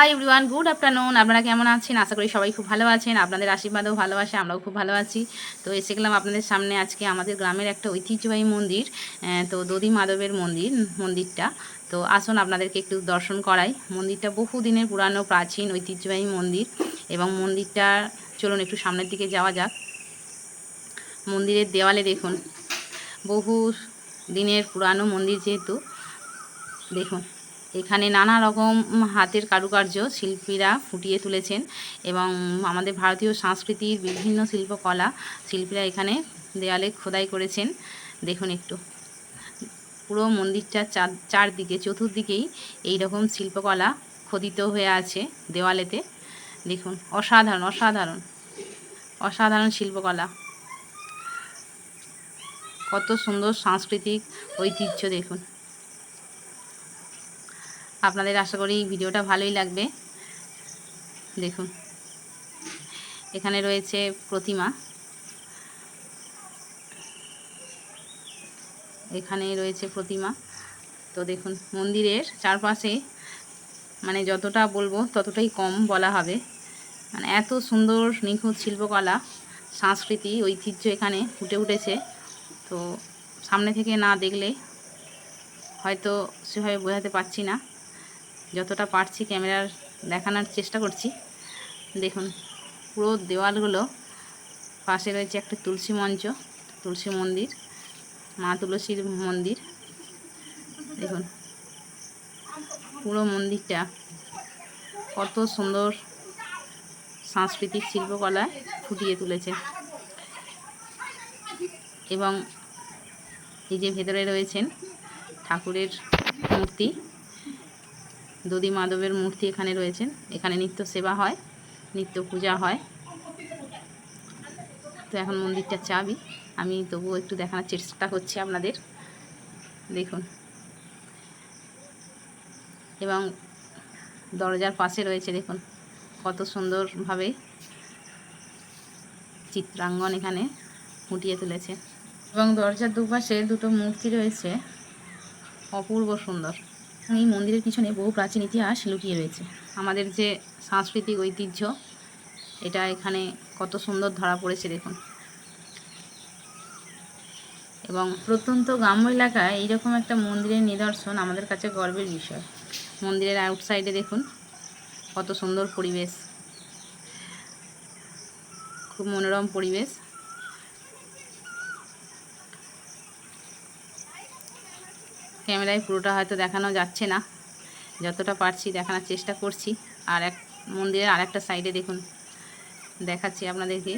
Hi everyone good afternoon আপনারা কেমন আছেন? আশা করি সবাই খুব ভালো আছেন। আপনাদের আশীর্বাদও ভালোবাসে আমরাও খুব ভালো আছি। তো এসে গেলাম আপনাদের সামনে আজকে আমাদের গ্রামের একটা ঐতিহ্যবাহী মন্দির তো দধি মাধবের মন্দির, মন্দিরটা। তো আসুন আপনাদেরকে একটু দর্শন করাই। মন্দিরটা বহু দিনের পুরানো, প্রাচীন, ঐতিহ্যবাহী মন্দির এবং মন্দিরটা, চলুন একটু সামনের দিকে যাওয়া যাক। মন্দিরের দেওয়ালে দেখুন, বহু দিনের পুরানো মন্দির যেহেতু, দেখুন। এখানে নানা রকম হাতের কারুকার্য শিল্পীরা ফুটিয়ে তুলেছেন এবং আমাদের ভারতীয় সংস্কৃতির বিভিন্ন শিল্পকলা শিল্পীরা এখানে দেয়ালে খোদাই করেছেন। দেখুন একটু। পুরো মন্দিরটার চার, চারদিকে, চতুর্দিকেই এই রকম শিল্পকলা খোদিত হয়ে আছে দেওয়ালেতে। দেখুন, অসাধারণ অসাধারণ অসাধারণ শিল্পকলা। কত সুন্দর সাংস্কৃতিক ঐতিহ্য দেখুন। আপনাদের আশা করি ভিডিওটা ভালোই লাগবে। দেখুন। এখানে রয়েছে প্রতিমা। এখানে রয়েছে প্রতিমা। তো দেখুন, মন্দিরের চারপাশে মানে যতটা বলব ততটাই কম বলা হবে। মানে এত সুন্দর নিখুঁত শিল্পকলা, সংস্কৃতি, ঐতিহ্য এখানে ফুটে উঠেছে। তো সামনে থেকে না দেখলে হয়তো সেভাবে বোঝাতে পারছি না। যতটা পারছি ক্যামেরার দেখানোর চেষ্টা করছি। দেখুন, পুরো দেওয়ালগুলো পাশে রয়েছে একটা তুলসী মঞ্চ, তুলসী মন্দির, মা তুলসীর মন্দির। দেখুন, পুরো মন্দিরটা কত সুন্দর সাংস্কৃতিক শিল্পকলায় ফুটিয়ে তুলেছে। এবং এই যে ভেতরে রয়েছেন ঠাকুরের মূর্তি দধি মাধবের মূর্তি এখানে রয়েছেন এখানে নিত্য সেবা হয়, নিত্য পূজা হয়। তো এখন মন্দিরটা চাবি। আমি তবুও একটু দেখানোর চেষ্টা করছি আপনাদের। দেখুন। এবং দরজার পাশে রয়েছে, দেখুন, কত সুন্দরভাবে চিত্রাঙ্গন এখানে ফুটিয়ে তুলেছে। এবং দরজার দুপাশে দুটো মূর্তি রয়েছে। অপূর্ব সুন্দর। এই মন্দিরের পিছনে বহু প্রাচীন ইতিহাস লুকিয়ে রয়েছে। আমাদের যে সাংস্কৃতিক ঐতিহ্য, এটা এখানে কত সুন্দর ধরা পড়েছে দেখুন। এবং প্রত্যন্ত গ্রাম্য এলাকায় এইরকম একটা মন্দিরের নিদর্শন আমাদের কাছে গর্বের বিষয়। মন্দিরের আউটসাইডে দেখুন, কত সুন্দর পরিবেশ। খুব মনোরম পরিবেশ। ক্যামেরায় পুরোটা হয়তো দেখানো যাচ্ছে না। যতটা পারছি দেখানোর চেষ্টা করছি। আর এক মন্দিরের আর একটা সাইডে দেখুন, দেখাচ্ছি আপনাদেরকে।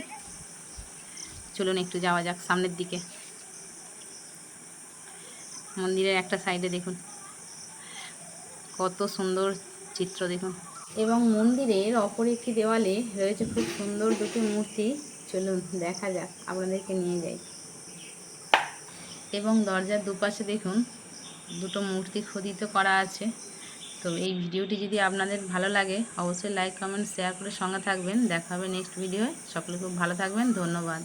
চলুন একটু যাওয়া যাক সামনের দিকে। মন্দিরের একটা সাইডে দেখুন, কত সুন্দর চিত্র দেখুন। এবং মন্দিরের অপর একটি দেওয়ালে রয়েছে খুব সুন্দর দুটি মূর্তি। চলুন দেখা যাক, আপনাদেরকে নিয়ে যাই। এবং দরজার দুপাশে দেখুন দুটো মূর্তি খোদিত করা আছে। তো এই ভিডিওটি যদি আপনাদের ভালো লাগে, অবশ্যই লাইক কমেন্ট শেয়ার করে সঙ্গে থাকবেন। দেখা হবে নেক্সট ভিডিওয় সকলে খুব ভালো থাকবেন। ধন্যবাদ।